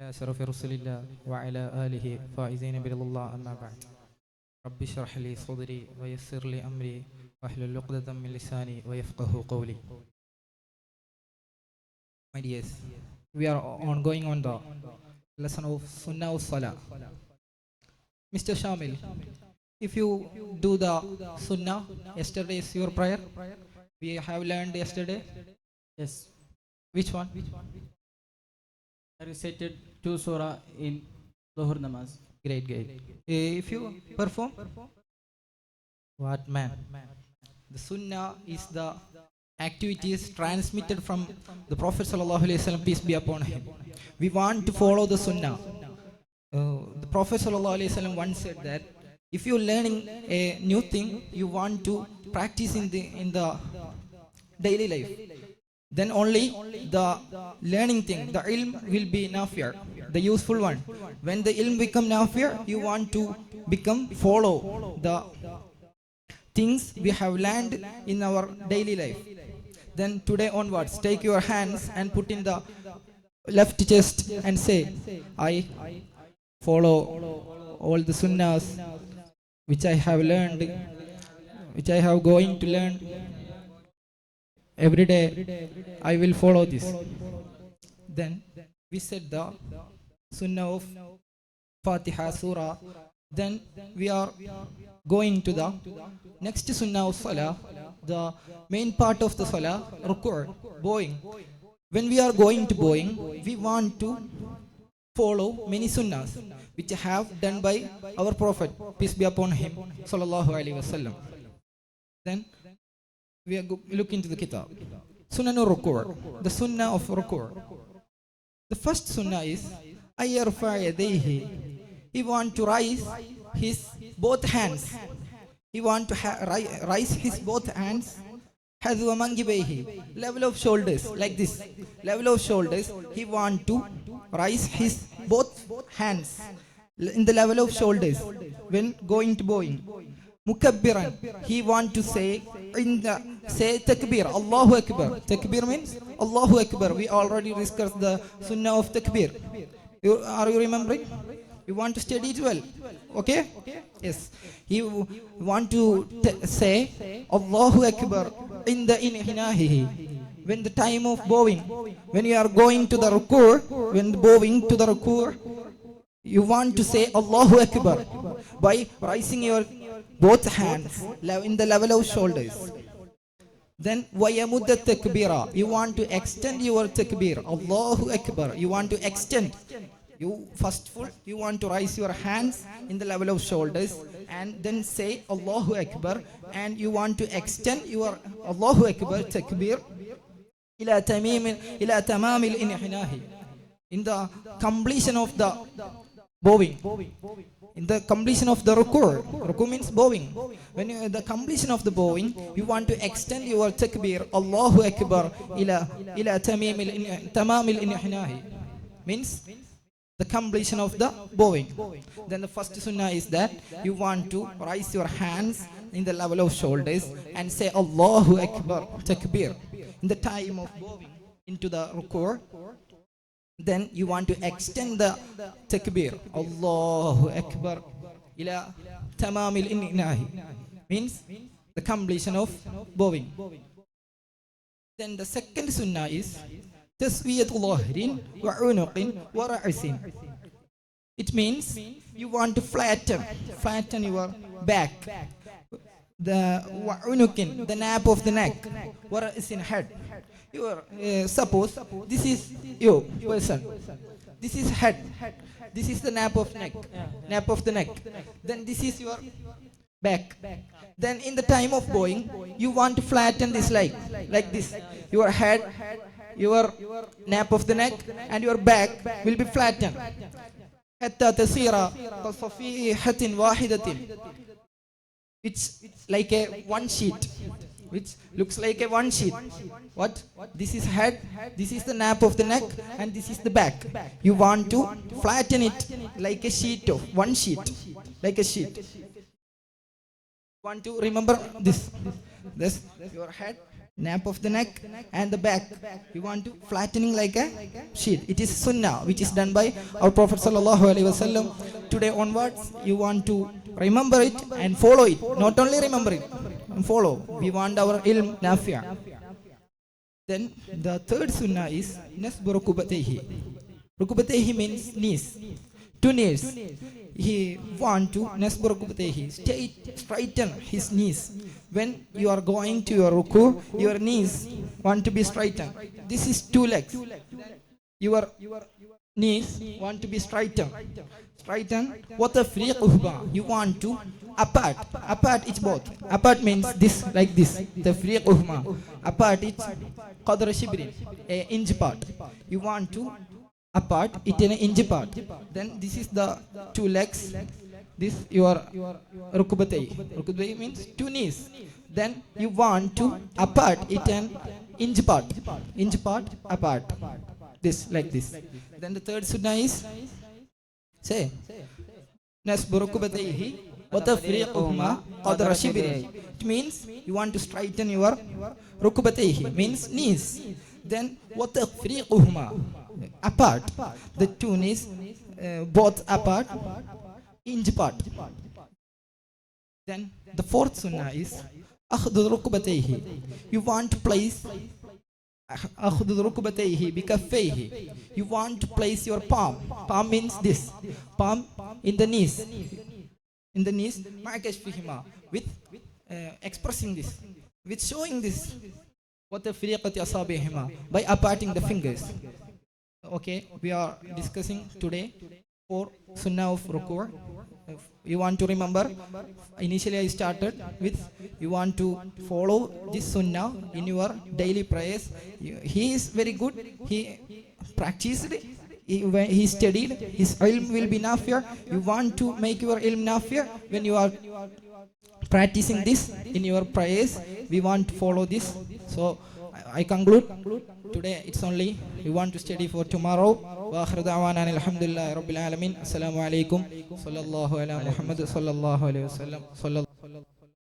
أشرف رسول الله وعلى آله فائزين برضا الله أما بعد رب اشرح لي صدري ويسر لي أمري واحلل عقدة من لساني ويفقه قولي My dears, we are on going on the lesson of Sunnah of Salah. Mr. Shamil, if you do the Sunnah, yesterday is your prayer. We have learned yesterday. Yes, Which one? I recited two surah in Dhuhr namaz. Great, great. Eh, If you perform, what man? The Sunnah is the activities transmitted from the Prophet sallallahu alaihi wasallam, peace be upon him. We want to follow the Sunnah. Uh, the Prophet sallallahu alaihi wasallam once said that if you're learning a new thing, you want to practice in the in the daily life. Then only the learning thing, the ilm will be nafir, the useful one. When the ilm become nafir, you want to become follow the things we have learned in our daily life. Then today onwards, take your hands and put in the left chest and say, I follow all the sunnahs which I have learned, which I have going to learn every day I will follow this. Then we said the Sunnah of Fatiha Surah. Then we are going to the next Sunnah of Salah, the main part of the Salah, Rukur, bowing. When we are going to bowing, we want to follow many Sunnahs which have done by our Prophet, peace be upon him, Sallallahu Alaihi Wasallam. Then we are go- look into the kitab. Sunan Rukur, the Sunnah of Rukur. The first Sunnah is Ayarfa yadayhi. He want to rise his both hands. He want to ri- rise his both hands. Hazwa mangibayhi. Level of shoulders, like this. Level of shoulders. He want to rise his both hands in the level of shoulders when going to bowing. Mukabbiran. He want to say in the say takbir. Allahu Akbar. Takbir means Allahu Akbar. We already discussed the sunnah of takbir. You, are you remembering? You want to study it well. Okay? Yes. You want to say Allahu Akbar in the inhinahihi. When the time of bowing, when you are going to the rukur, when bowing to the rukur, you want to say Allahu Akbar by raising your both hands in the level of shoulders. Then wayamudda takbira. You want to extend your takbir. Allahu Akbar. You want to extend. You first full, you want to raise your hands in the level of shoulders and then say Allahu Akbar and you want to extend your Allahu Akbar takbir tamam al in the completion of the bowing in the completion of the rukur ruku means bowing. When you the completion of the bowing you want to extend your takbir allahu akbar ila ila tamim al tamam al means the completion of the bowing. Then the first sunnah is that you want to raise your hands in the level of shoulders and say allahu akbar takbir. In the time of bowing into the rukur then you want to extend the takbir. Allahu Akbar. Ila tamamil inahi means the completion of bowing. Then the second sunnah is taswiyatul lahrin wa unuqin wa ra'sin. It means you want to flatten flatten your back. The unuqin the nape of the neck. Wa ra'sin head your uh, suppose this is you person this is head this is the nape of neck nape of the neck then this is your back then in the time of bowing you want to flatten this like like this your head your nape of the neck and your back will be flattened حتى تصير كصفيحة واحدة it's like a one sheet which looks like a one sheet. What? This is head this is the nape of the neck and this is the back. You want to flatten it like a sheet of one sheet like a sheet. Want to remember this this your head nape of the neck and the back. You want to flattening like a sheet. It is sunnah which is done by our prophet sallallahu alaihi wasallam. Today onwards you want to remember it and follow it. Not only remember it follow. We want our ilm nafi'a. Then the third sunnah is nasbu rukubatayhi rukubatayhi means knees. Two knees. He want to nasbu straight straighten his knees. When you are going to your ruku your knees want to be straightened. This is two legs. Your knees want to be straightened straighten. What the free you want to apart. Apart it's both. Apart means this like this. The free apart it's qadra shibrin a inch part. You want to apart it in an inch part. Then this is the two legs. This your rukubatay rukubatay means two knees. Then you want to apart it an inch part. Inch part apart. This like this then the third sunnah is? Say. Nasbu rukubatayhi wa tafriquhuma qadra shibrin it means you want to straighten your rukubatayhi means knees. Then wa tafriquhuma apart. The two knees uh, both apart. Inch part. Then the fourth sunnah is akhdhu rukbatayhi you want to place you want to place your palm. Palm means this. Palm in the knees. In the knees. with uh, expressing this. With showing this. what the by aparting the fingers. Okay. We are discussing today for sunnah of ruku' you want to remember? Initially i started with you want to follow this sunnah in your daily prayers. He is very good. He practiced. He, he studied his ilm will be nafia. You want to make your ilm nafia? When you are practicing this in your prayers we want to follow this. So i conclude. Today it's only you want to study for tomorrow വാഹൃദാവാനാണ് അലഹമുല്ലാ റബുലാലമീൻ അസ്സലാമലൈക്കും സല്ലാഹു അല മുഹമ്മദ് സല്ലാഹു അലൈഹി വസ്ലം